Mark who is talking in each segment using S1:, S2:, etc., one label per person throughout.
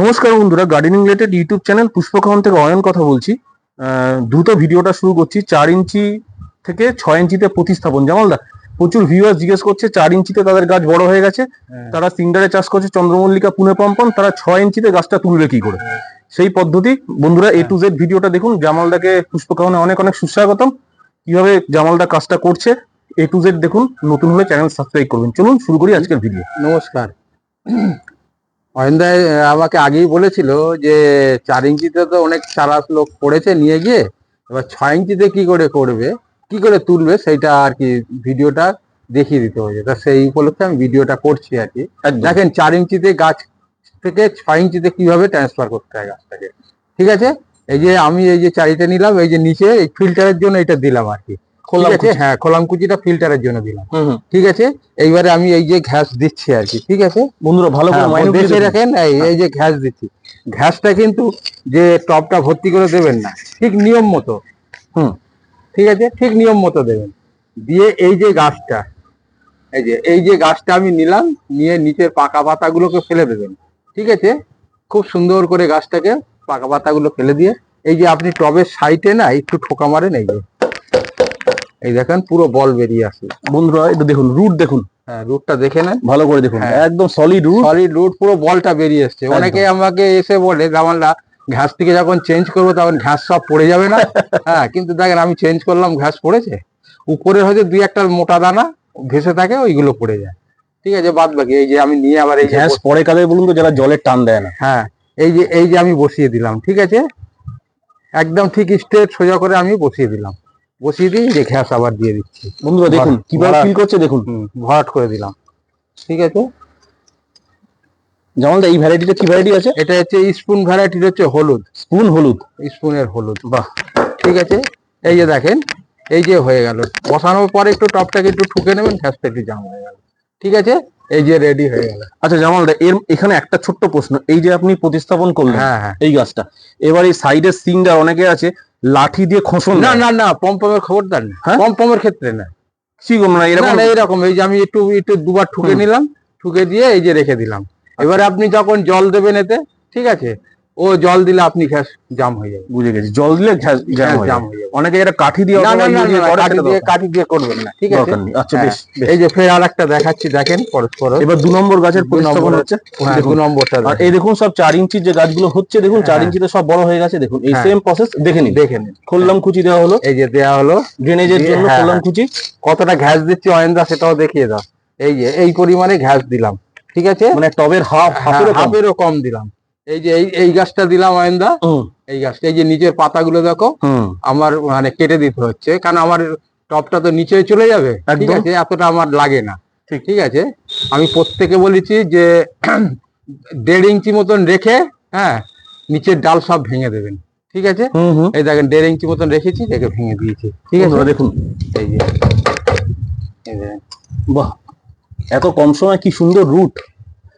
S1: নমস্কার বন্ধুরা gardening related YouTube channel Pushpakahan থেকে অয়ন কথা বলছি। দ্রুত ভিডিওটা শুরু করছি। চার ইঞ্চি থেকে ছয় ইঞ্চিতে প্রতিস্থাপন। জামালদা প্রচুর ভিউয়ার জিজ্ঞেস করছে চার ইঞ্চিতে তাদের গাছ বড় হয়ে গেছে। তারা সিন্ডারে চাষ করছে চন্দ্রমল্লিকা পুনে পম্পন তারা ছয় ইঞ্চিতে গাছটা তুলবে কি করে? সেই পদ্ধতি বন্ধুরা এ টু জেড ভিডিওটা দেখুন। জামালদাকে পুষ্পকাহনে অনেক অনেক সুস্বাগতম। কীভাবে জামালদা কাজটা করছে এ টু জেড দেখুন। নতুন হলে চ্যানেল সাবস্ক্রাইব করবেন। চলুন শুরু করি আজকের ভিডিও
S2: নমস্কার। অয়নদাই আমাকে আগেই বলেছিল যে চার ইঞ্চিতে তো অনেক চারা লোক পড়েছে নিয়ে গিয়ে এবার ছয় ইঞ্চিতে কি করে করবে কি করে তুলবে সেটা আর কি ভিডিওটা দেখিয়ে দিতে হয়েছে। তা সেই উপলক্ষে আমি ভিডিওটা করছি আর কি। দেখেন চার ইঞ্চিতে গাছ থেকে ছয় ইঞ্চিতে কীভাবে ট্রান্সফার করতে হয় গাছটাকে। ঠিক আছে? এই যে আমি এই যে চারিটা নিলাম এই যে নিচে এই ফিল্টারের জন্য এটা দিলাম আর কি। ঠিক আছে? হ্যাঁ খোলাম কুচিটা ফিল্টারের জন্য দিলাম। ঠিক আছে? এইবারে আমি এই যে ঘ্যাস দিচ্ছি আর কি ঠিক আছে?
S1: বন্ধুরা ভালো করে
S2: হ্যাঁ, দেখে রাখেন এই এই যে ঘ্যাস দিচ্ছি। ঘ্যাসটা কিন্তু যে টপটা ভর্তি করে দেবেন না ঠিক নিয়ম মতো।
S1: হুম।
S2: ঠিক আছে? ঠিক নিয়ম মতো দেবেন। দিয়ে এই যে গাছটা এই যে এই যে গাছটা আমি নিলাম নিয়ে নিচের পাকা পাতাগুলোকে ফেলে দেবেন। ঠিক আছে? খুব সুন্দর করে গাছটাকে পাকা পাতাগুলো ফেলে দিয়ে এই যে আপনি টবের সাইডে না একটু ঠোকা মারেন এই যে। এই দেখেন পুরো বল বেরিয়ে আসে
S1: বন্ধুরা এটা দেখুন রুট দেখুন।
S2: হ্যাঁ রুটটা দেখে নেন।
S1: ভালো করে দেখুন
S2: হ্যাঁ।
S1: একদম সলিড রুট
S2: সলিড রুট পুরো বলটা বেরিয়ে অনেকে আমাকে এসে বলে ঘাস থেকে যখন চেঞ্জ করব তখন ঘাস সব পড়ে যাবে না? হ্যাঁ কিন্তু দেখেন আমি চেঞ্জ করলাম ঘাস পড়েছে। উপরে হয়তো দুই একটা মোটা দানা ভেসে থাকে ওইগুলো পড়ে যায়। ঠিক আছে বাদ বাকি এই যে আমি নিয়ে আবার এই বস-
S1: পরে কাদের বলুন তো যারা জলের টান দেয় না।
S2: হ্যাঁ এই যে এই যে আমি বসিয়ে দিলাম ঠিক আছে? একদম ঠিক স্ট্রেট সোজা করে আমি বসিয়ে দিলাম। বসিয়ে দিয়ে আবার দিয়ে দিচ্ছি।
S1: বন্ধুরা দেখুন কীভাবে ফিল করছে দেখুন।
S2: ভরাট করে দিলাম। ঠিক আছে?
S1: যেমন এই ভ্যারাইটিটা কি ভ্যারাইটি আছে?
S2: এটা হচ্ছে স্পুন ভ্যারাইটির হচ্ছে হলুদ।
S1: স্পুন হলুদ।
S2: স্পুনের হলুদ
S1: বাহ।
S2: ঠিক আছে? এই যে দেখেন এই যে হয়ে গেল। বসানোর পরে একটু টপটাকে একটু ঠুকে নেবেন একটু জাম হয়ে গেল। ঠিক আছে? এই যে রেডি হয়ে গেল।
S1: আচ্ছা জামাল দা এর এখানে একটা ছোট্ট প্রশ্ন এই যে আপনি প্রতিস্থাপন করলেন
S2: হ্যাঁ হ্যাঁ।
S1: এই গাছটা এবার এই সাইডের সিঙ্গার অনেকে আছে লাঠি দিয়ে খোসন
S2: না। না না পম্পমের খবরদার না
S1: পম
S2: পম্পমের ক্ষেত্রে না।
S1: কি গো, মানে
S2: না
S1: এরকম
S2: না, এরকম এই যে আমি একটু একটু দুবার ঠুকে নিলাম ঠুকে দিয়ে এই যে রেখে দিলাম। এবারে আপনি যখন জল দেবেন এতে ঠিক আছে? ও জল দিলে আপনি ঘ্যাস জাম হয়ে যাবে।
S1: বুঝে গেছি। জল দিলে ঘ্যাস হয়ে
S2: জাম
S1: যায়।
S2: হয়ে যাবে।
S1: অনেকে এটা কাঠি দিয়ে
S2: না না কাঠি দিয়ে কাঠি দিয়ে করবেন না ঠিক আছে?
S1: আচ্ছা
S2: হ্যাঁ,
S1: বেশ।
S2: এই যে ফের আর একটা দেখাচ্ছি দেখেন পরস্পর।
S1: এবার দু নম্বর গাছের প্রতিস্থাপন হচ্ছে।
S2: হ্যাঁ, দু নম্বরটা
S1: আর এই দেখুন সব চার ইঞ্চির যে গাছগুলো হচ্ছে দেখুন চার
S2: হ্যাঁ।
S1: ইঞ্চিতে সব বড় হয়ে গেছে দেখুন। এই। সেম প্রসেস দেখে নিন।
S2: দেখে নিন।
S1: খুললাম কুচি দেওয়া হলো।
S2: এই যে দেয়া হলো।
S1: ড্রেনেজের জন্য খুললাম। কুচি।
S2: কতটা ঘ্যাস দিচ্ছি অয়েন্দা সেটাও দেখিয়ে দাও। এই যে এই পরিমাণে ঘ্যাস দিলাম ঠিক আছে?
S1: মানে টবের হাফ হাফেরও কম
S2: দিলাম। এই যে এই এই গাছটা দিলাম অয়েন্দা
S1: হুম,
S2: এই গাছটা এই যে নিচের পাতাগুলো দেখো আমার মানে কেটে দিতে হচ্ছে কারণ আমার টপটা তো নিচে চলে যাবে ঠিক আছে? এতটা আমার লাগে না
S1: ঠিক।
S2: আছে? আমি প্রত্যেকে বলেছি যে দেড় ইঞ্চি মতন রেখে হ্যাঁ নিচের ডাল সব ভেঙে দেবেন ঠিক আছে? এই দেখেন দেড় ইঞ্চি মতন রেখেছি রেখে ভেঙে দিয়েছি ঠিক আছে?
S1: দেখুন।
S2: এই যে।
S1: বাহ এত কম সময় কি সুন্দর রুট।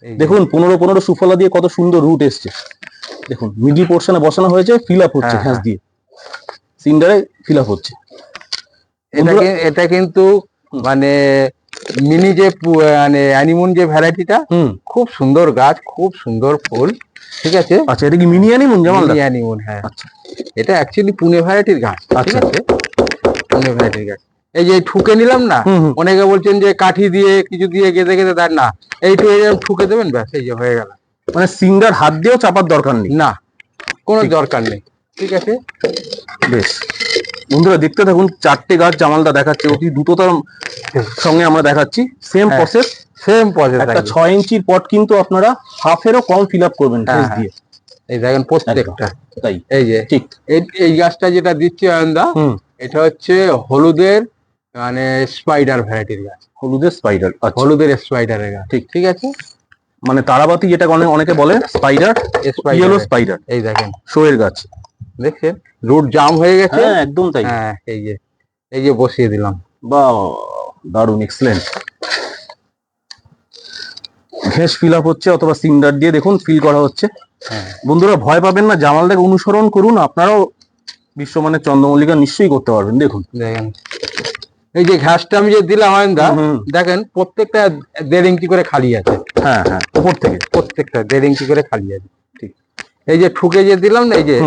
S1: দেখুন পনেরো পনেরো সুফলা দিয়ে কত সুন্দর রুট এসছে। দেখুন মিডিল পোর্শনে বসানো হয়েছে ফিল আপ হচ্ছে
S2: হ্যাঁ,
S1: ঘাস
S2: হ্যাঁ।
S1: দিয়ে। সিন্ডারে ফিল আপ হচ্ছে।
S2: এটা কিন্তু মানে মিনি যে মানে অ্যানিমন যে ভ্যারাইটিটা খুব সুন্দর গাছ খুব সুন্দর ফুল ঠিক আছে?
S1: আচ্ছা এটা কি mini anemone Jamal
S2: mini anemone হ্যাঁ।
S1: আচ্ছা।
S2: এটা অ্যাকচুয়ালি পুনে ভ্যারাইটির গাছ ঠিক
S1: আচ্ছা।
S2: আছে? পুনে ভ্যারাইটির গাছ। এই যে ঠুকে নিলাম না অনেকে বলছেন যে কাঠি দিয়ে কিছু দিয়ে গেঁথে গেঁথে দেন না। এইটু এরকম ঠুকে দেবেন ব্যাস এই যে হয়ে গেল।
S1: মানে সিঙ্গার হাত দিয়েও চাপার দরকার নেই?
S2: না কোনো দরকার নেই। ঠিক আছে?
S1: বেশ। বন্ধুরা দেখতে থাকুন চারটে গাছ জামালদা দেখাচ্ছে। অতি দ্রুততার সঙ্গে আমরা দেখাচ্ছি। সেম প্রসেস
S2: সেম প্রসেস
S1: একটা ছয় ইঞ্চির পট কিন্তু আপনারা হাফেরও কম ফিল আপ করবেন
S2: হ্যাঁ, হ্যাঁ।
S1: দিয়ে।
S2: এই দেখেন প্রত্যেকটা।
S1: তাই।
S2: এই যে
S1: ঠিক।
S2: এই- এই গাছটা যেটা দিচ্ছি
S1: আয়ন্দা
S2: এটা হচ্ছে হলুদের মানে স্পাইডার ভ্যারাইটির গাছ।
S1: হলুদের স্পাইডার আচ্ছা।
S2: হলুদের স্পাইডারের গাছ।
S1: ঠিক।
S2: ঠিক আছে।
S1: মানে তারাবাতি যেটা অনেক অনেকে বলে স্পাইডার ইয়েলো স্পাইডার
S2: এই দেখেন।
S1: শোয়ের গাছ।
S2: দেখছেন? রুট জাম হয়ে গেছে।
S1: হ্যাঁ একদম তাই।
S2: হ্যাঁ এই যে এই যে বসিয়ে দিলাম।
S1: বা দারুণ এক্সেলেন্ট ঘেস ফিল আপ হচ্ছে অথবা সিন্ডার দিয়ে দেখুন ফিল করা হচ্ছে।
S2: হ্যাঁ।
S1: বন্ধুরা ভয় পাবেন না জামালদাকে অনুসরণ করুন। আপনারাও বিশ্বমানের চন্দ্রমল্লিকা নিশ্চয়ই করতে পারবেন। দেখুন।
S2: দেখেন। এই যে ঘাসটা আমি যে দিলাম
S1: হুম।
S2: দেখেন প্রত্যেকটা দেড় ইঞ্চি করে খালি আছে।
S1: হ্যাঁ হ্যাঁ। উপর থেকে
S2: প্রত্যেকটা দেড় ইঞ্চি করে খালি আছে।
S1: ঠিক।
S2: এই যে ঠুকে যে দিলাম না এই যে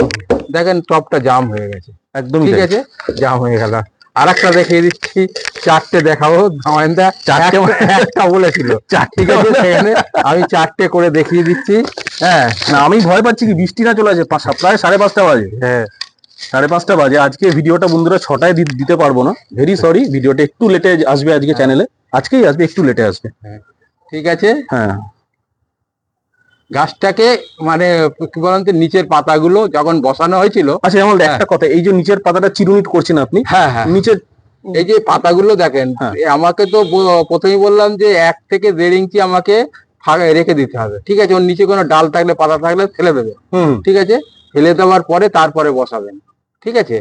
S2: দেখেন টপটা জাম হয়ে গেছে।
S1: একদম
S2: ঠিক আছে? জাম হয়ে গেল। আর একটা দেখিয়ে দিচ্ছি চারটে দেখাবো। ধামাইন্দা
S1: চারটে?
S2: একটা- বলেছিল।
S1: চারটে?
S2: ঠিক আছে সেখানে আমি চারটে করে দেখিয়ে দিচ্ছি। হ্যাঁ
S1: না আমি ভয় পাচ্ছি কি বৃষ্টি না চলে আসে প্রায় সাড়ে পাঁচটা বাজে।
S2: হ্যাঁ।
S1: সাড়ে পাঁচটা বাজে। আজকে ভিডিওটা বন্ধুরা ছটায় দিতে পারব না। ভেরি সরি ভিডিওটা একটু লেটে আসবে আজকে চ্যানেলে আজকেই আসবে একটু লেটে আসবে।
S2: ঠিক আছে?
S1: হ্যাঁ।
S2: গাছটাকে মানে কি বলেন তো নিচের পাতাগুলো যখন বসানো হয়েছিল
S1: আচ্ছা আমার একটা কথা এই যে নিচের পাতাটা চিরুনিট করছেন আপনি
S2: হ্যাঁ হ্যাঁ।
S1: নিচের
S2: এই যে পাতাগুলো দেখেন
S1: হ্যাঁ।
S2: আমাকে তো প্রথমেই বললাম যে এক থেকে দেড় ইঞ্চি আমাকে ফাঁকা রেখে দিতে হবে। ঠিক আছে? ওর নিচে কোনো ডাল থাকলে পাতা থাকলে ফেলে দেবে। ঠিক আছে? ফেলে দেওয়ার পরে তারপরে বসাবেন। ঠিক আছে?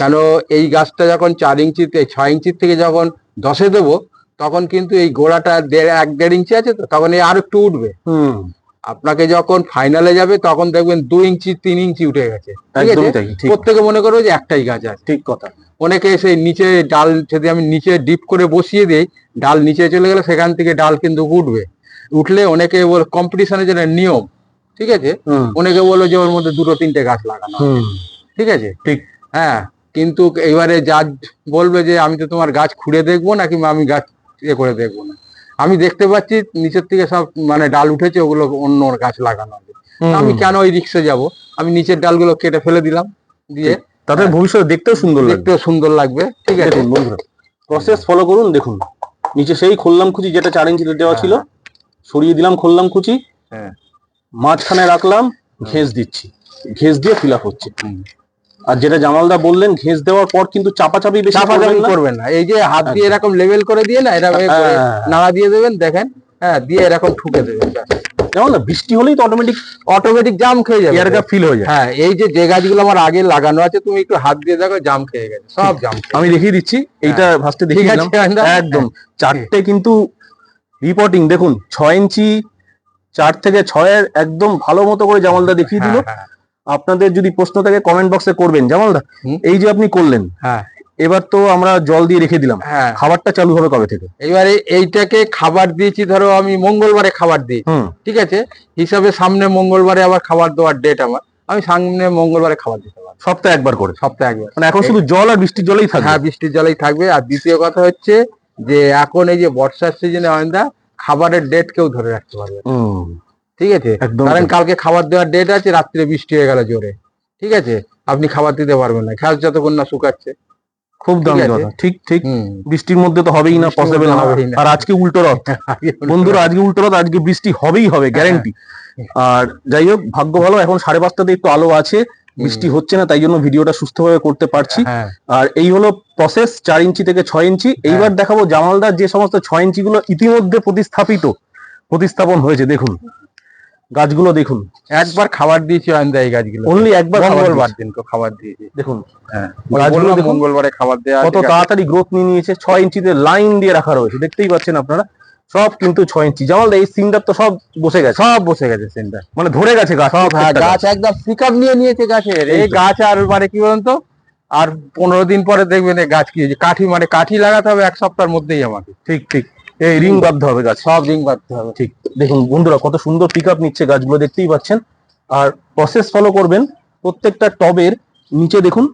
S2: কেন এই গাছটা যখন চার ইঞ্চিতে ছয় ইঞ্চির থেকে যখন দশে দেবো তখন কিন্তু এই গোড়াটা দেড় এক দেড় ইঞ্চি আছে তো তখন এই আর একটু উঠবে আপনাকে যখন ফাইনালে যাবে তখন দেখবেন দু ইঞ্চি তিন ইঞ্চি উঠে গেছে। ঠিক আছে? প্রত্যেকে মনে করবে যে একটাই গাছ আছে।
S1: ঠিক কথা।
S2: অনেকে সেই নিচে ডাল যদি আমি নিচে ডিপ করে বসিয়ে দিই ডাল নিচে চলে গেলে সেখান থেকে ডাল কিন্তু উঠবে। উঠলে অনেকে কম্পিটিশনের যেটা নিয়ম ঠিক আছে? অনেকে বলল যে ওর মধ্যে দুটো তিনটে গাছ লাগানো ঠিক আছে?
S1: ঠিক।
S2: হ্যাঁ কিন্তু এবারে যা বলবে যে আমি তো তোমার গাছ খুঁড়ে দেখব নাকি আমি গাছ ইয়ে করে দেখব না। আমি দেখতে পাচ্ছি নিচের থেকে সব মানে ডাল উঠেছে ওগুলো অন্য গাছ লাগানো হবে। আমি কেন ওই রিক্সে যাব? আমি নিচের ডালগুলো কেটে ফেলে দিলাম দিয়ে
S1: তাতে ভবিষ্যতে দেখতেও সুন্দর লাগবে।
S2: দেখতেও সুন্দর লাগবে ঠিক আছে?
S1: বন্ধুরা প্রসেস ফলো করুন দেখুন। নিচে সেই খোললাম কুচি যেটা চার ইঞ্চি দেওয়া ছিল সরিয়ে দিলাম খোললাম কুচি
S2: হ্যাঁ।
S1: মাঝখানে রাখলাম ঘেঁস দিচ্ছি। ঘেঁস দিয়ে ফিল আপ হচ্ছে। আর যেটা জামালদা বললেন ঘেঁস দেওয়ার পর কিন্তু চাপাচাপি বেশি
S2: চাপাচাপি
S1: করবেন না।
S2: এই যে হাত দিয়ে এরকম লেভেল করে দিয়ে না এরকম
S1: হ্যাঁ।
S2: নাড়া দিয়ে দেবেন দেখেন হ্যাঁ দিয়ে এরকম ঠুকে দেবেন
S1: যেমন না বৃষ্টি হলেই তো অটোমেটিক
S2: অটোমেটিক জাম খেয়ে যাবে।
S1: এয়ার ফিল হয়ে যায়।
S2: হ্যাঁ এই যে যে গাছগুলো আমার আগে লাগানো আছে তুমি একটু হাত দিয়ে দেখো জাম খেয়ে গেছে সব জাম
S1: আমি দেখিয়ে দিচ্ছি এইটা ফার্স্টে
S2: হ্যাঁ।
S1: দেখিয়ে দিলাম। একদম চারটে কিন্তু রিপোর্টিং দেখুন ছয় ইঞ্চি চার থেকে ছয়ের একদম ভালো মতো করে জামালদা দেখিয়ে দিল।
S2: হ্যাঁ, হ্যাঁ,
S1: আপনাদের যদি প্রশ্ন থাকে কমেন্ট বক্সে করবেন। জামালদা
S2: হুম।
S1: এই যে আপনি করলেন
S2: হ্যাঁ।
S1: এবার তো আমরা জল দিয়ে রেখে দিলাম।
S2: হ্যাঁ।
S1: খাবারটা চালু হবে কবে থেকে?
S2: এবারে এইটাকে খাবার দিয়েছি ধরো আমি মঙ্গলবারে খাবার দিই। ঠিক আছে? হিসাবে সামনে মঙ্গলবারে আবার খাবার দেওয়ার ডেট আমার। আমি সামনে মঙ্গলবারে খাবার দিতে পারব।
S1: সপ্তাহে একবার করে?
S2: সপ্তাহে একবার।
S1: মানে এখন শুধু জল আর বৃষ্টির জলেই থাকবে?
S2: হ্যাঁ বৃষ্টির জলেই থাকবে। আর দ্বিতীয় কথা হচ্ছে যে এখন এই যে বর্ষার সিজনে অয়ন্দা খাবারের ডেট কেউ ধরে রাখতে পারবে ঠিক আছে? কারণ কালকে খাবার দেওয়ার ডেট আছে রাত্রে বৃষ্টি হয়ে গেল জোরে। ঠিক আছে? আপনি খাবার দিতে পারবেন না। ঘাস যতক্ষণ না শুকাচ্ছে।
S1: খুব দামি
S2: ঠিক
S1: কথা। ঠিক ঠিক। বৃষ্টির মধ্যে তো হবেই না পসিবল না। আর আজকে উল্টো রথ। বন্ধুরা আজকে উল্টো রথ আজকে বৃষ্টি হবেই হবে গ্যারেন্টি আর যাই হোক ভাগ্য ভালো এখন সাড়ে পাঁচটাতে একটু আলো আছে। বৃষ্টি হচ্ছে না তাই জন্য ভিডিওটা সুস্থভাবে করতে পারছি।
S2: হ্যাঁ।
S1: আর এই হলো প্রসেস চার ইঞ্চি থেকে ছয় ইঞ্চি। এইবার দেখাবো জামালদার যে সমস্ত ছয় ইঞ্চি গুলো ইতিমধ্যে প্রতিস্থাপিত প্রতিস্থাপন হয়েছে দেখুন। গাছগুলো দেখুন।
S2: একবার খাবার দিয়েছি অয়ন্দা এই গাছগুলো।
S1: অনলি একবার
S2: মঙ্গলবার। দিন খাবার দিয়েছি।
S1: দেখুন
S2: হ্যাঁ
S1: গাছগুলো
S2: মঙ্গলবারে খাবার দেওয়া
S1: কত তাড়াতাড়ি গ্রোথ নিয়ে নিয়েছে ছয় ইঞ্চিতে লাইন দিয়ে রাখা রয়েছে দেখতেই পাচ্ছেন আপনারা। সব কিন্তু ছয় ইঞ্চি। জামালদা এই সিনটার তো সব বসে গেছে।
S2: সব বসে গেছে সেন্টার
S1: মানে ধরে গেছে গাছ
S2: সব হ্যাঁ গাছ একদম পিক নিয়ে নিয়েছে গাছের।
S1: এই
S2: গাছ আর মানে কি বলুন তো আর পনেরো দিন পরে দেখবেন এই গাছ কি হয়েছে কাঠি মানে কাঠি লাগাতে হবে এক সপ্তাহের মধ্যেই আমাকে।
S1: ঠিক ঠিক। এই রিং বাঁধতে হবে গাছ
S2: সব রিং বাঁধতে হবে।
S1: ঠিক। দেখুন বন্ধুরা কত সুন্দর পিক আপ নিচ্ছে গাছগুলো দেখতেই পাচ্ছেন। আর প্রসেস ফলো করবেন প্রত্যেকটা টবের নিচে দেখুন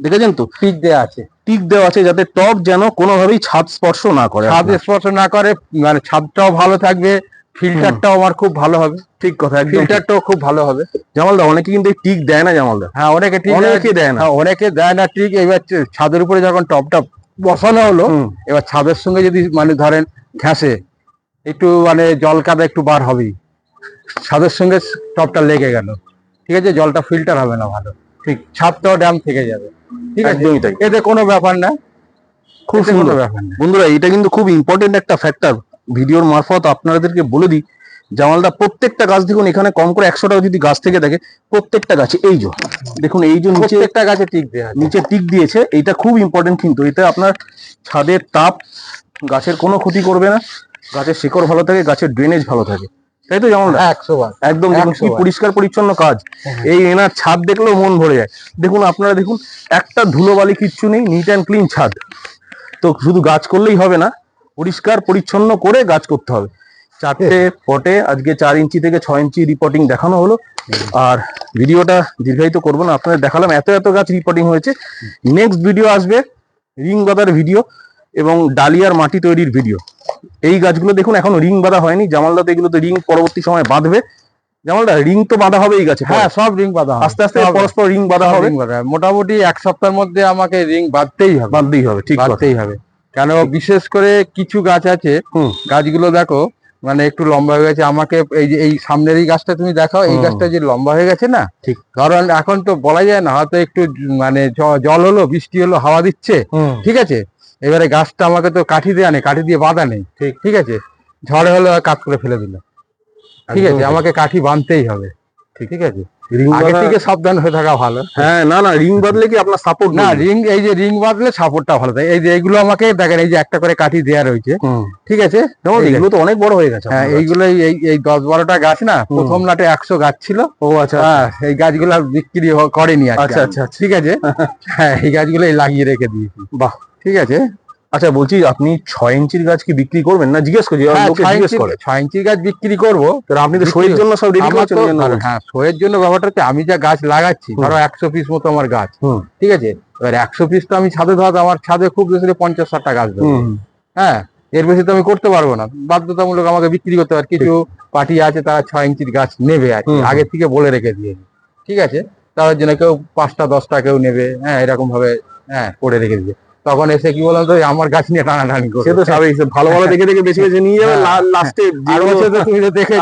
S1: দেখেছেন তো?
S2: পিক দেওয়া আছে।
S1: টিক দেওয়া আছে যাতে টব যেন কোনোভাবেই ছাদ স্পর্শ না করে
S2: ছাদ স্পর্শ না করে মানে ছাদটাও ভালো থাকবে ফিল্টারটাও আমার খুব ভালো হবে।
S1: ঠিক কথা
S2: ফিল্টারটাও খুব ভালো হবে।
S1: জামালদা অনেকে কিন্তু টিক দেয় না জামালদা
S2: হ্যাঁ অনেকে ঠিক
S1: অনেকে দেয় না।
S2: হ্যাঁ অনেকে দেয় না ঠিক এবার ছাদের উপরে যখন টপটা বসানো হলো এবার ছাদের সঙ্গে যদি মানে ধরেন ঘ্যাসে একটু মানে জল কাদা একটু বার হবেই। ছাদের সঙ্গে টপটা লেগে গেল। ঠিক আছে জলটা ফিল্টার হবে না ভালো। ঠিক ছাদটাও ড্যাম থেকে যাবে। ঠিক আছে? এতে কোনো ব্যাপার না।
S1: খুব সুন্দর।
S2: ব্যাপার না।
S1: বন্ধুরা এটা কিন্তু খুব ইম্পর্টেন্ট একটা ফ্যাক্টর ভিডিওর মারফত আপনাদেরকে বলে দিই জামালদা প্রত্যেকটা গাছ দেখুন এখানে কম করে একশো টাকা যদি গাছ থেকে থাকে প্রত্যেকটা গাছে এই যে দেখুন এই যে নিচে
S2: প্রত্যেকটা গাছে টিক দেওয়া
S1: নিচে টিক দিয়েছে। এটা খুব ইম্পর্টেন্ট কিন্তু। এটা আপনার ছাদের তাপ গাছের কোনো ক্ষতি করবে না। গাছের শিকড় ভালো থাকে গাছের ড্রেনেজ ভালো থাকে। তাই তো যেমন? একদম কি পরিষ্কার পরিচ্ছন্ন কাজ। এই এনার ছাদ দেখলেও মন ভরে যায়। দেখুন আপনারা দেখুন একটা ধুলোবালি কিচ্ছু নেই নিট অ্যান্ড ক্লিন ছাদ। তো শুধু গাছ করলেই হবে না পরিষ্কার পরিচ্ছন্ন করে গাছ করতে হবে। চারটে পটে আজকে চার ইঞ্চি থেকে ছয় ইঞ্চি রিপোর্টিং দেখানো হলো। আর ভিডিওটা দীর্ঘায়িত করব না আপনাদের দেখালাম এত এত গাছ রিপোর্টিং হয়েছে। নেক্সট ভিডিও আসবে রিং বাঁধার ভিডিও এবং ডালিয়ার মাটি তৈরির ভিডিও এই গাছগুলো দেখুন এখনও রিং বাঁধা হয়নি। জামালদাতে এগুলোতে রিং পরবর্তী সময় বাঁধবে। জামালদা রিং তো বাঁধা হবে এই গাছে?
S2: হ্যাঁ সব রিং বাঁধা হবে।
S1: আস্তে আস্তে পরস্পর রিং বাঁধা হবে।
S2: মোটামুটি এক সপ্তাহের মধ্যে আমাকে রিং বাঁধতেই হবে।
S1: বাঁধতেই হবে ঠিক
S2: বাঁধতেই হবে। কেন বিশেষ করে কিছু গাছ আছে। গাছগুলো দেখো মানে একটু লম্বা হয়ে গেছে। আমাকে এই যে এই সামনের এই গাছটা তুমি দেখাও এই গাছটা যে লম্বা হয়ে গেছে না?
S1: ঠিক।
S2: কারণ এখন তো বলা যায় না হয়তো একটু মানে জল হলো বৃষ্টি হলো হাওয়া দিচ্ছে। ঠিক আছে? এবারে গাছটা আমাকে তো কাঠি দেওয়া নেই কাঠি দিয়ে বাঁধা নেই।
S1: ঠিক।
S2: ঠিক আছে? ঝড়ে হলো কাজ করে ফেলে দিল ঠিক আছে? আমাকে কাঠি বাঁধতেই হবে। ঠিক। আছে।
S1: রিং
S2: আগে থেকে সাবধান হয়ে থাকা ভালো।
S1: হ্যাঁ না না রিং কি আপনার সাপোর্ট
S2: না রিং এই যে রিং বাঁধলে সাপোর্টটা ভালো। থাকে এই যে এইগুলো আমাকে দেখেন এই যে একটা করে কাঠি দেওয়া রয়েছে। ঠিক আছে?
S1: এগুলো তো অনেক বড় হয়ে গেছে
S2: হ্যাঁ এইগুলো এই এই দশ বারোটা গাছ না প্রথম লাটে একশো গাছ ছিল।
S1: ও আচ্ছা।
S2: হ্যাঁ এই গাছগুলো বিক্রি করেনি
S1: আচ্ছা আচ্ছা আচ্ছা।
S2: ঠিক আছে? হ্যাঁ এই গাছগুলো লাগিয়ে রেখে দিয়েছি।
S1: বাহ।
S2: ঠিক আছে?
S1: আচ্ছা বলছি আপনি ছয় ইঞ্চির গাছ কি বিক্রি করবেন না জিজ্ঞেস করছি?
S2: হ্যাঁ, ছয় ইঞ্চির গাছ বিক্রি করব
S1: আপনি তো শোয়ের জন্য সব।
S2: হ্যাঁ শোয়ের জন্য ব্যাপারটা হচ্ছে আমি যা গাছ লাগাচ্ছি ধরো একশো পিস মতো আমার গাছ। ঠিক আছে? এবার একশো পিস তো আমি ছাদে ধরো আমার ছাদে খুব বেশি পঞ্চাশ ষাটটা গাছ দেবো হ্যাঁ এর বেশি তো আমি করতে পারব না। বাধ্যতামূলক আমাকে বিক্রি করতে পারে কিছু পার্টি আছে তারা ছয় ইঞ্চির গাছ নেবে আর আগে থেকে বলে রেখে দিয়ে। ঠিক আছে? তার জন্য কেউ পাঁচটা দশটা কেউ নেবে। হ্যাঁ এরকম ভাবে হ্যাঁ করে রেখে দিবে তখন এসে কি বললাম তো আমার গাছ নিয়ে টানাটানি
S1: সে
S2: করবে
S1: তো স্বাভাবিক ভালো ভালো দেখে দেখে বেশি বেছে নিয়ে যাবে
S2: হ্যাঁ,
S1: লাস্টে
S2: আর বছর তো তুমি তো দেখেছ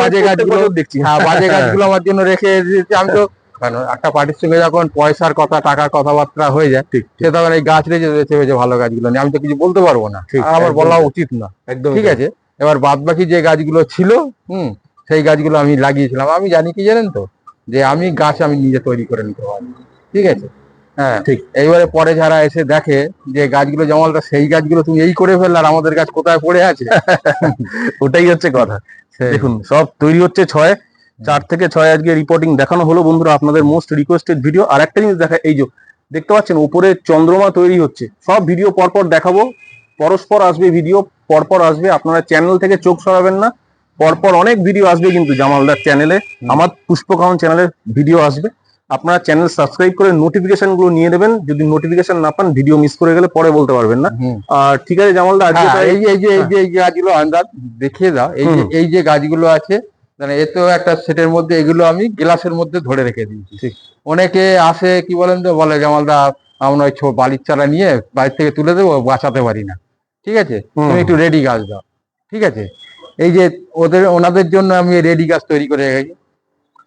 S2: বাজে গাছগুলো
S1: দেখছি।
S2: হ্যাঁ বাজে গাছগুলো আমার জন্য রেখে দিয়েছে। আমি তো কেন একটা পার্টির সঙ্গে যখন পয়সার কথা টাকার কথাবার্তা হয়ে যায়
S1: ঠিক
S2: সে তখন এই গাছ রেখে বেছে ভালো গাছগুলো নিয়ে। আমি তো কিছু বলতে পারব না। আমার বলা উচিত না।
S1: একদম
S2: ঠিক আছে? এবার বাদ বাকি যে গাছগুলো ছিল হুম সেই গাছগুলো আমি লাগিয়েছিলাম। আমি জানি কি জানেন তো? যে আমি গাছ আমি নিজে তৈরি করে নিতে পারি ঠিক আছে? হ্যাঁ।
S1: ঠিক।
S2: এইবারে পরে যারা এসে দেখে যে গাছগুলো জমালটা সেই গাছগুলো তুমি এই করে ফেললে আর আমাদের গাছ কোথায় পড়ে আছে?
S1: ওটাই হচ্ছে কথা। দেখুন সব তৈরি হচ্ছে ছয় চার থেকে ছয় আজকে রিপোর্টিং দেখানো হলো বন্ধুরা আপনাদের মোস্ট রিকোয়েস্টেড ভিডিও আর একটা জিনিস দেখা এই যে দেখতে পাচ্ছেন উপরে চন্দ্রমা তৈরি হচ্ছে। সব ভিডিও পরপর দেখাবো। পরস্পর আসবে ভিডিও পরপর আসবে। আপনারা চ্যানেল থেকে চোখ সরাবেন না। পরপর অনেক ভিডিও আসবে কিন্তু জামালদার চ্যানেলে আমার পুষ্পকাহন চ্যানেলের ভিডিও আসবে। আপনারা চ্যানেল সাবস্ক্রাইব করে নোটিফিকেশনগুলো নিয়ে নেবেন। যদি নোটিফিকেশন না পান ভিডিও মিস করে গেলে পরে বলতে পারবেন না। আর ঠিক আছে জামালদা আজকে
S2: হ্যাঁ, এই যে এই যে এই যে এই গাছগুলো আন্দাজ দেখিয়ে দাও। এই যে এই যে গাছগুলো আছে মানে এ তো একটা সেটের মধ্যে এগুলো আমি গ্লাসের মধ্যে ধরে রেখে দিয়েছি।
S1: ঠিক।
S2: অনেকে আসে কি বলেন তো বলে জামালদা আমরা ওই বালির চারা নিয়ে বাড়ি থেকে তুলে দেবো বাঁচাতে পারি না। ঠিক আছে? তুমি একটু রেডি গাছ দাও। ঠিক আছে? এই যে ওদের ওনাদের জন্য আমি রেডি গাছ তৈরি করে রেখেছি।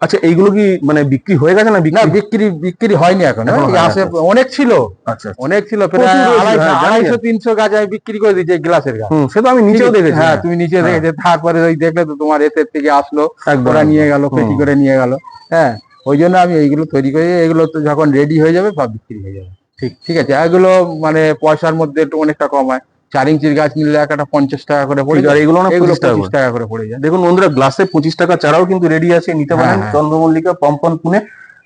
S1: আচ্ছা এইগুলো কি মানে বিক্রি হয়ে গেছে না
S2: না
S1: বিক্রি
S2: বিক্রি বিক্রি হয়নি এখন। আসে
S1: আচ্ছা,
S2: অনেক ছিল।
S1: আচ্ছা
S2: অনেক ছিল আড়াইশো
S1: হ্যাঁ,
S2: আড়াইশো তিনশো গাছ আমি বিক্রি করে দিচ্ছি গ্লাসের গাছ।
S1: সে তো আমি নিচেও দেখেছি।
S2: হ্যাঁ তুমি নিচে
S1: হ্যাঁ।
S2: দেখেছ। তারপরে ওই দেখলে তো তোমার এতের থেকে আসলো ওরা নিয়ে গেল। পেটি করে নিয়ে গেল। হ্যাঁ ওই জন্য আমি এইগুলো তৈরি করে এগুলো তো যখন রেডি হয়ে যাবে সব বিক্রি হয়ে যাবে।
S1: ঠিক।
S2: ঠিক আছে এগুলো মানে পয়সার মধ্যে একটু অনেকটা কমায়। চার ইঞ্চির গাছ নিলে একটা পঞ্চাশ টাকা করে পড়ে যায়।
S1: এগুলো না
S2: এগুলো
S1: পঁচিশ টাকা করে।
S2: পড়ে যায়।
S1: দেখুন বন্ধুরা গ্লাসে পঁচিশ টাকা চারাও কিন্তু রেডি আছে নিতে পারেন।
S2: হ্যাঁ, হ্যাঁ।
S1: চন্দ্রমল্লিকা পম্পন পুনে।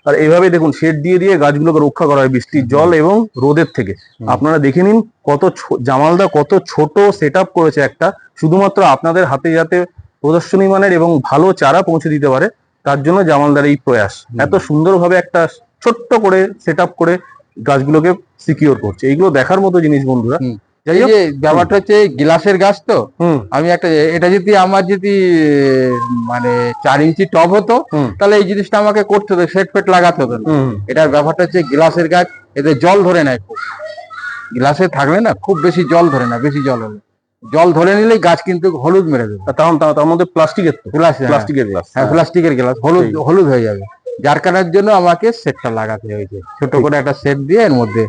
S1: আর এইভাবে দেখুন শেড দিয়ে দিয়ে গাছগুলোকে রক্ষা করা হয় বৃষ্টির জল এবং রোদের থেকে। আপনারা দেখে নিন কত জামালদা কত ছোট সেট করেছে একটা। শুধুমাত্র আপনাদের হাতে যাতে প্রদর্শনী মানের এবং ভালো চারা পৌঁছে দিতে পারে তার জন্য জামালদার এই প্রয়াস। এত সুন্দরভাবে একটা ছোট্ট করে সেট করে গাছগুলোকে সিকিওর করছে। এইগুলো দেখার মতো জিনিস বন্ধুরা।
S2: ব্যাপারটা হচ্ছে গ্লাসের গাছ তো আমি একটা এটা যদি আমার যদি মানে চার ইঞ্চি টব হতো তাহলে এই জিনিসটা আমাকে করতে হতো সেট ফেট লাগাতে হতো এটার ব্যাপারটা হচ্ছে গ্লাসের গাছ এতে জল ধরে নেয় খুব। গ্লাসে থাকলে না খুব বেশি জল ধরে না বেশি জল হলে। জল ধরে নিলেই গাছ কিন্তু হলুদ মেরে দেবে।
S1: আর তার মধ্যে প্লাস্টিকের
S2: গ্লাস
S1: প্লাস্টিকের গ্লাস।
S2: হ্যাঁ প্লাস্টিকের গ্লাস হলুদ হলুদ হয়ে যাবে। যার কারণের জন্য আমাকে সেটটা লাগাতে হয়েছে। ছোট করে একটা সেট দিয়ে এর মধ্যে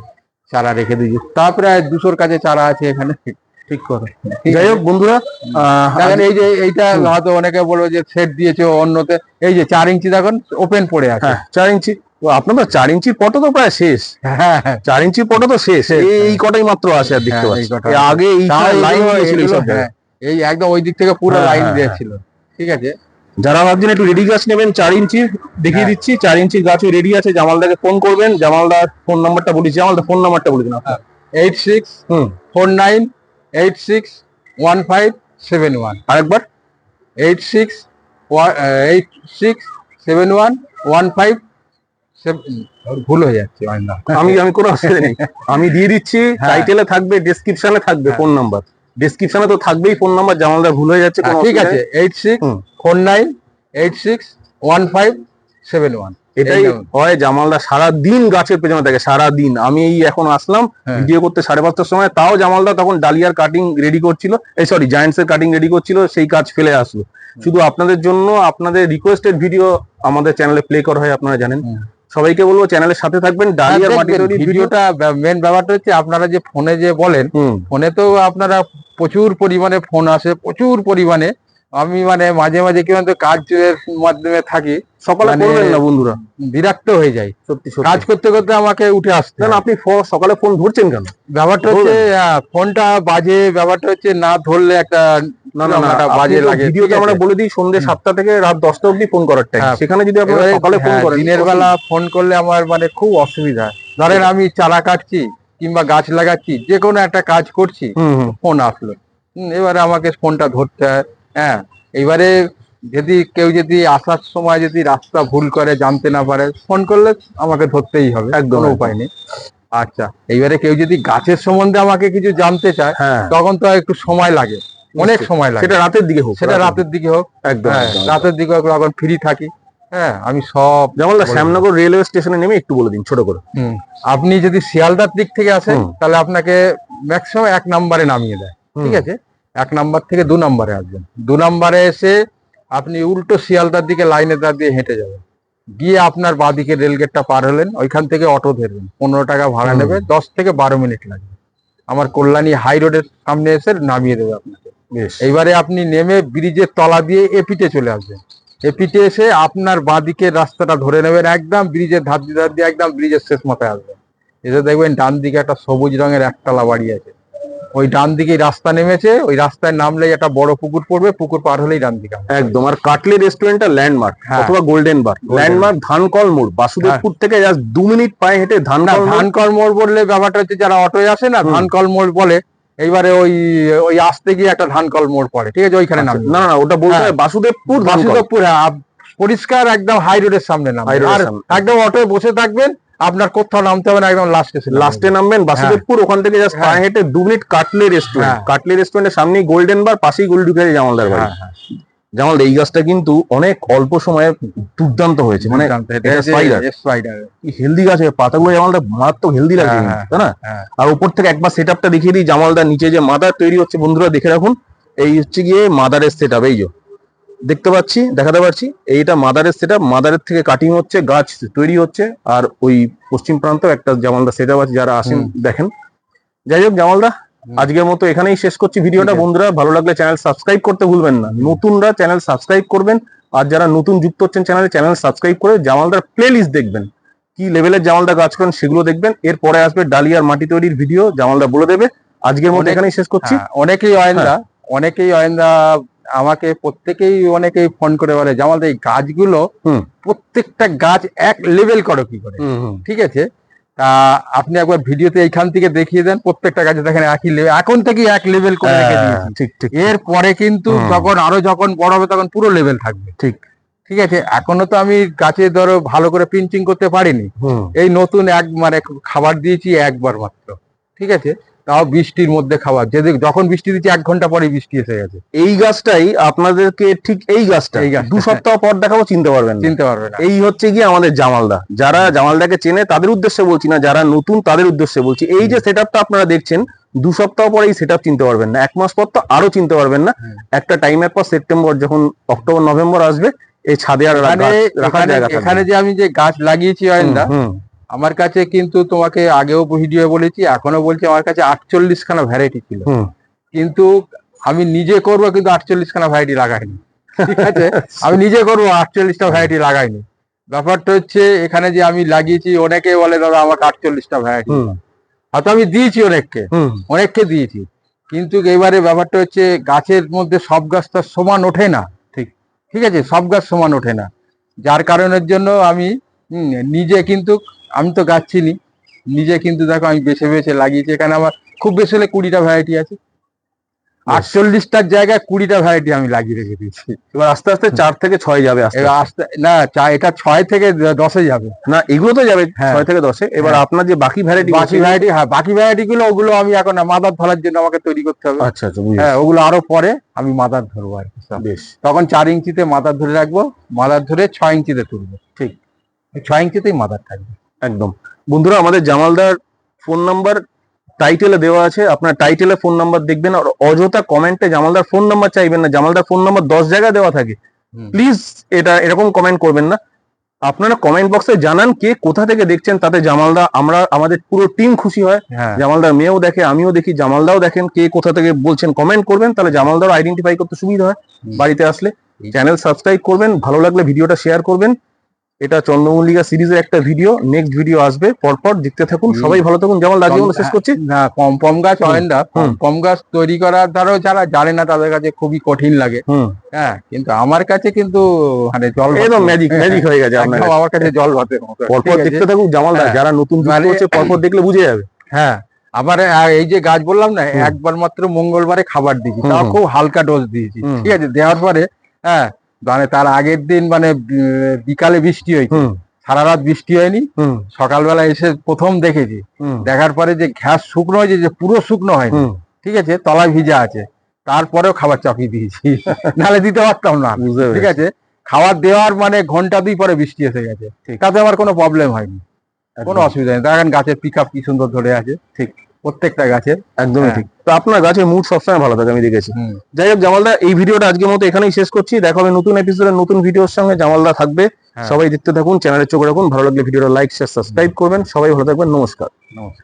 S2: চারা রেখে দিয়েছি। তা প্রায় দুশোর কাছে চারা আছে এখানে।
S1: ঠিক কথা যাই হোক বন্ধুরা আহ,
S2: দেখেন এই যে এইটা হয়তো অনেকে বলবে যে সেট দিয়েছে অন্যতে। এই যে চার ইঞ্চি দেখুন ওপেন পড়ে আছে।
S1: হ্যাঁ চার ইঞ্চি। তো চার ইঞ্চির পটো তো প্রায় শেষ।
S2: হ্যাঁ হ্যাঁ
S1: চার ইঞ্চির পটো তো শেষ। এই- কটাই মাত্র আছে আর দেখতে
S2: হ্যাঁ,
S1: পাচ্ছি। আগে এই লাইন।
S2: হ্যাঁ, এই একদম ওই দিক থেকে পুরো
S1: হ্যাঁ,
S2: লাইন
S1: হ্যাঁ,
S2: দিয়েছিল। ঠিক আছে?
S1: যারা ভাবছেন একটু রেডি গাছ নেবেন চার ইঞ্চির দেখিয়ে
S2: হ্যাঁ।
S1: দিচ্ছি চার ইঞ্চির গাছও রেডি আছে। জামালদাকে ফোন করবেন জামালদার ফোন নাম্বারটা বলি জামালদা ফোন নাম্বারটা বলি না।
S2: Eight six four nine eight six one five seven one
S1: আরেকবার।
S2: Eight six eight six seven one one five ভুল হয়ে যাচ্ছে
S1: আমি আমি কোনো অসুবিধা নেই। আমি দিয়ে দিচ্ছি
S2: হ্যাঁ।
S1: টাইটেলে থাকবে ডেসক্রিপশনে থাকবে
S2: হ্যাঁ।
S1: ফোন নাম্বার ডেসক্রিপশনে তো থাকবেই ফোন নাম্বার জামালদা ভুল হয়ে যাচ্ছে
S2: হ্যাঁ, ঠিক আছে eight six four nine eight six one five seven one
S1: এটাই হয় জামালদা সারা দিন গাছের পেছনে থাকে সারা দিন আমি এই এখন আসলাম
S2: হ্যাঁ।
S1: ভিডিও করতে সাড়ে পাঁচটার সময় তাও জামালদা তখন ডালিয়ার কাটিং রেডি করছিল এই সরি জায়ান্টস এর কাটিং রেডি করছিল সেই কাজ ফেলে আসলো। শুধু আপনাদের জন্য আপনাদের রিকোয়েস্টেড ভিডিও আমাদের চ্যানেলে প্লে করা হয় আপনারা জানেন। সবাইকে বলব চ্যানেলের সাথে থাকবেন ডালিয়ার মাটি তৈরি
S2: ভিডিওটা মেন ব্যাপারটা হচ্ছে আপনারা যে ফোনে যে বলেন ফোনে তো আপনারা প্রচুর পরিমাণে ফোন আসে প্রচুর পরিমাণে আমি মানে মাঝে মাঝে কি বলতো কাজের মাধ্যমে থাকি
S1: সকালে
S2: মানে-
S1: করবেন না। বন্ধুরা।
S2: বিরক্ত হয়ে যাই।
S1: সত্যি সত্যি।
S2: কাজ করতে করতে আমাকে উঠে আসতে হয়।
S1: আপনি সকালে ফোন ধরছেন কেন?
S2: ব্যাপারটা হচ্ছে ফোনটা বাজে ব্যাপারটা হচ্ছে না ধরলে একটা
S1: না না না
S2: একটা বাজে লাগে।
S1: ভিডিওতে আমরা বলে দিই সন্ধ্যে। সাতটা থেকে রাত দশটা অবধি ফোন করার টাইম
S2: হ্যাঁ।
S1: সেখানে যদি
S2: এবারে,
S1: সকালে ফোন
S2: হ্যাঁ,
S1: করেন
S2: দিনের বেলা ফোন করলে আমার মানে খুব অসুবিধা। ধরেন আমি চারা কাটছি কিংবা গাছ লাগাচ্ছি যে কোনো একটা কাজ করছি ফোন আসলো। এবারে আমাকে ফোনটা ধরতে হয়। হ্যাঁ এবারে যদি কেউ যদি আসার সময় যদি রাস্তা ভুল করে জানতে না পারে ফোন করলে আমাকে ধরতেই হবে
S1: একদম,
S2: উপায় নেই। আচ্ছা এইবারে কেউ যদি গাছের সম্বন্ধে আমাকে কিছু জানতে চায়
S1: হ্যাঁ।
S2: তখন তো একটু সময় লাগে অনেক সময় লাগে।
S1: সেটা রাতের দিকে হোক
S2: সেটা রাতের দিকে। হোক
S1: একদম
S2: হ্যাঁ রাতের দিকে হোক, এখন ফ্রি থাকি হ্যাঁ আমি সব
S1: যেমন শ্যামনগর রেলওয়ে স্টেশনে নেমে একটু বলে দিন ছোট করে।
S2: আপনি যদি শিয়ালদার দিক থেকে আসেন তাহলে আপনাকে ম্যাক্সিমাম এক নাম্বারে নামিয়ে দেয় ঠিক আছে? এক নাম্বার থেকে দু নাম্বারে আসবেন। দু নাম্বারে এসে আপনি উল্টো শিয়ালদার দিকে লাইনের দাঁড় দিয়ে হেঁটে যাবেন। গিয়ে আপনার বাঁদিকে রেলগেটটা পার হলেন ওইখান থেকে অটো ধরবেন। পনেরো টাকা ভাড়া নেবে দশ থেকে বারো মিনিট লাগবে। আমার কল্যাণী হাই রোডের সামনে এসে নামিয়ে দেবে আপনাকে।
S1: বেশ।
S2: এইবারে আপনি নেমে ব্রিজের তলা দিয়ে এপিটে চলে আসবেন। এপিটে এসে আপনার বাঁদিকের রাস্তাটা ধরে নেবেন একদম ব্রিজের ধার দিয়ে ধার দিয়ে একদম ব্রিজের শেষ মাথায় আসবেন। এসে দেখবেন ডান দিকে একটা সবুজ রঙের একতলা বাড়ি আছে। ওই ডান দিকে রাস্তা নেমেছে ওই রাস্তায় নামলেই একটা বড় পুকুর পড়বে পুকুর পার হলেই ডান দিকে।
S1: একদম আর কাটলি রেস্টুরেন্টটা ল্যান্ডমার্ক। অথবা গোল্ডেন বার ল্যান্ডমার্ক ধানকল মোড় বাসুদেবপুর থেকে জাস্ট দু মিনিট পায়ে হেঁটে ধানকল মোড়
S2: ধানকল মোড় বললে ব্যাপারটা হচ্ছে যারা অটোয় আসে না। ধানকল মোড় বলে এইবারে ওই ওই আসতে গিয়ে একটা ধানকল মোড় পড়ে ঠিক আছে ওইখানে নাম
S1: না না ওটা বলতে বাসুদেবপুর
S2: বাসুদেবপুর হ্যাঁ পরিষ্কার একদম হাই রোডের সামনে নাম আর একদম অটোয় বসে থাকবেন আপনার কোথাও নামতে হবে না একদম লাস্টে
S1: লাস্টে নামবেন বাসুদেবপুর ওখান থেকে জাস্ট
S2: হ্যাঁ।
S1: পায়ে হেঁটে দু মিনিট কাটলে রেস্টুরেন্ট
S2: হ্যাঁ।
S1: কাটলে রেস্টুরেন্টের সামনেই গোল্ডেন বার পাশেই গোল্ড ঢুকে জামালদার
S2: হ্যাঁ,
S1: জামাল এই গাছটা কিন্তু অনেক অল্প সময়ে দুর্দান্ত হয়েছে। মানে হেলদি গাছের পাতাগুলো জামালটা মারাত্মক হেলদি
S2: হ্যাঁ, হ্যাঁ,
S1: তাই না?
S2: হ্যাঁ।
S1: আর উপর থেকে একবার সেট আপটা দেখিয়ে দিই জামালদার নিচে যে মাদার তৈরি হচ্ছে বন্ধুরা দেখে রাখুন। এই হচ্ছে গিয়ে মাদারের সেট আপ এই যে। দেখতে পাচ্ছি দেখাতে পারছি। এইটা মাদারের সেটা মাদারের থেকে কাটিং হচ্ছে গাছ তৈরি হচ্ছে আর ওই পশ্চিম প্রান্ত একটা জামালদা সেট আছে যারা আসেন দেখেন। যাই হোক জামালদা আজকের মতো এখানেই শেষ করছি ভিডিওটা। বন্ধুরা ভালো লাগলে চ্যানেল সাবস্ক্রাইব করতে ভুলবেন না। নতুনরা চ্যানেল সাবস্ক্রাইব করবেন আর যারা নতুন যুক্ত হচ্ছেন চ্যানেলে চ্যানেল সাবস্ক্রাইব করে জামালদার প্লে লিস্ট দেখবেন। কি লেভেলের জামালদা গাছ করেন সেগুলো দেখবেন। এরপরে আসবে ডালিয়ার মাটি তৈরির ভিডিও জামালদা বলে দেবে। আজকের মতো এখানেই শেষ করছি।
S2: হ্যাঁ, অনেকেই অয়েন্দা অনেকেই অয়েন্দা আমাকে প্রত্যেকেই অনেকেই ফোন করে বলে জামাল এই গাছগুলো প্রত্যেকটা গাছ এক লেভেল করো কি করে। ঠিক আছে? তা আপনি একবার ভিডিওতে এইখান থেকে দেখিয়ে দেন প্রত্যেকটা গাছে দেখেন একই লেভেল এখন থেকেই এক লেভেল করে রেখে
S1: হ্যাঁ,
S2: দিয়েছি।
S1: ঠিক ঠিক।
S2: এর পরে কিন্তু। যখন আরও যখন বড় হবে তখন পুরো লেভেল থাকবে।
S1: ঠিক।
S2: ঠিক আছে? এখনও তো আমি গাছে ধরো ভালো করে প্রিন্টিং করতে পারিনি। এই নতুন এক মানে খাবার দিয়েছি একবার মাত্র। ঠিক আছে? তাও বৃষ্টির মধ্যে খাবার যদি যখন বৃষ্টি দিচ্ছে এক ঘণ্টা পরে বৃষ্টি এসে গেছে।
S1: এই গাছটাই আপনাদেরকে ঠিক এই গাছটা।
S2: এই গাছ
S1: দু সপ্তাহ পর দেখাবো চিনতে পারবেন
S2: চিনতে পারবেন
S1: এই হচ্ছে গিয়ে আমাদের জামালদা। যারা জামালদাকে চেনে তাদের উদ্দেশ্যে বলছি না যারা নতুন তাদের উদ্দেশ্যে বলছি। এই যে সেট আপনারা দেখছেন দু সপ্তাহ পরে এই সেট চিনতে পারবেন না। এক মাস পর তো আরও চিনতে পারবেন না। একটা টাইমের পর সেপ্টেম্বর যখন অক্টোবর নভেম্বর আসবে এই ছাদে আর রাখার
S2: এখানে- যে আমি যে গাছ লাগিয়েছি
S1: না।
S2: আমার কাছে কিন্তু তোমাকে আগেও ভিডিও বলেছি এখনও বলছি আমার কাছে আটচল্লিশ খানা ভ্যারাইটি ছিল কিন্তু আমি নিজে করব কিন্তু আটচল্লিশ খানা ভ্যারাইটি লাগাইনি। ঠিক আছে? আমি নিজে করব আটচল্লিশটা ভ্যারাইটি লাগাইনি। ব্যাপারটা হচ্ছে এখানে যে আমি লাগিয়েছি অনেকে বলে দাদা আমাকে আটচল্লিশটা ভ্যারাইটি হয়তো আমি দিয়েছি অনেককে। অনেককে দিয়েছি। কিন্তু এবারে ব্যাপারটা হচ্ছে গাছের মধ্যে সব গাছ তো সমান ওঠে না
S1: ঠিক।
S2: ঠিক আছে? সব গাছ সমান ওঠে না। যার কারণের জন্য আমি হুম, নিজে কিন্তু আমি তো গাছ চিনি। নিজে কিন্তু দেখো আমি বেছে বেছে লাগিয়েছি। এখানে আমার খুব বেশি হলে কুড়িটা ভ্যারাইটি আছে। আটচল্লিশটার জায়গায় কুড়িটা ভ্যারাইটি আমি লাগিয়ে রেখে দিয়েছি।
S1: এবার আস্তে আস্তে চার থেকে ছয় যাবে আস্তে
S2: এবার আসতে। না চা এটা ছয় থেকে দশে যাবে।
S1: না এগুলো তো যাবে
S2: হ্যাঁ।
S1: ছয় থেকে দশে। এবার
S2: হ্যাঁ।
S1: আপনার যে বাকি ভ্যারাইটি
S2: বাকি ভ্যারাইটি হ্যাঁ বাকি ভ্যারাইটি গুলো ওগুলো আমি এখন মাদার ধরার জন্য আমাকে তৈরি করতে হবে।
S1: আচ্ছা আচ্ছা
S2: হ্যাঁ ওগুলো আরও পরে আমি মাদার ধরবো আর কি।
S1: বেশ।
S2: তখন চার ইঞ্চিতে মাদার ধরে রাখব। মাদার ধরে ছয় ইঞ্চিতে তুলবো।
S1: ঠিক।
S2: ছয় ইঞ্চিতেই মাদার থাকবে।
S1: একদম। বন্ধুরা আমাদের জামালদার ফোন নাম্বার টাইটেলে দেওয়া আছে। আপনার টাইটেলে ফোন নাম্বার দেখবেন আর অযথা কমেন্টে জামালদার ফোন নাম্বার চাইবেন না। জামালদার ফোন নাম্বার দশ জায়গায় দেওয়া থাকে। প্লিজ এটা এরকম কমেন্ট করবেন না। আপনারা কমেন্ট বক্সে জানান কে কোথা থেকে দেখছেন তাতে জামালদা আমরা আমাদের পুরো টিম খুশি হয়।
S2: হ্যাঁ।
S1: জামালদার মেয়েও দেখে আমিও দেখি। জামালদাও দেখেন কে কোথা থেকে বলছেন কমেন্ট করবেন তাহলে জামালদার আইডেন্টিফাই করতে সুবিধা হয়। বাড়িতে আসলে চ্যানেল সাবস্ক্রাইব করবেন ভালো লাগলে ভিডিওটা শেয়ার করবেন। এটা চন্দ্রমল্লিকা সিরিজের একটা ভিডিও নেক্সট ভিডিও আসবে পরপর দেখতে থাকুন সবাই ভালো থাকুন। যেমন আজকে আমরা শেষ করছি।
S2: না কম কম গাছ
S1: হুম।
S2: কম গাছ তৈরি করা ধরো যারা জানে না তাদের কাছে খুবই কঠিন লাগে। হ্যাঁ কিন্তু আমার কাছে কিন্তু মানে জল
S1: একদম ম্যাজিক ম্যাজিক হয়ে গেছে।
S2: আমার কাছে জল ভাতে
S1: পরপর দেখতে থাকুন জামালদা
S2: হ্যাঁ।
S1: যারা নতুন
S2: মানে-
S1: হচ্ছে পরপর দেখলে বুঝে যাবে।
S2: হ্যাঁ আবার এই যে গাছ বললাম না একবার মাত্র মঙ্গলবারে খাবার দিয়েছি তাও খুব হালকা ডোজ দিয়েছি। ঠিক আছে? দেওয়ার পরে হ্যাঁ মানে তার আগের দিন মানে বিকালে বৃষ্টি হয়েছে। সারা রাত বৃষ্টি হয়নি। সকালবেলা এসে প্রথম দেখেছি। দেখার পরে যে ঘাস শুকনো হয়েছে যে পুরো শুকনো হয়নি। ঠিক আছে তলায় ভিজা আছে। তারপরেও খাবার চাপিয়ে দিয়েছি। নাহলে দিতে পারতাম না। ঠিক আছে খাবার দেওয়ার মানে ঘণ্টা দুই পরে বৃষ্টি এসে গেছে। তাতে আমার কোনো প্রবলেম হয়নি। কোনো
S1: একদম।
S2: অসুবিধা নেই। দেখেন গাছের পিক আপ কি সুন্দর ধরে আছে।
S1: ঠিক।
S2: প্রত্যেকটা গাছের
S1: একদমই
S2: হ্যাঁ।
S1: ঠিক। তো আপনার গাছের মুড সবসময় ভালো থাকে আমি দেখেছি। যাই হোক জামালদা এই ভিডিওটা আজকের মতো এখানেই শেষ করছি। দেখা হবে নতুন এপিসোডের নতুন ভিডিওর সঙ্গে। জামালদা থাকবে।
S2: হ্যাঁ।
S1: সবাই দেখতে থাকুন চ্যানেলে চোখ রাখুন। ভালো লাগলে ভিডিওটা লাইক শেয়ার সাবস্ক্রাইব করবেন। সবাই ভালো থাকবেন। নমস্কার।
S2: নমস্কার।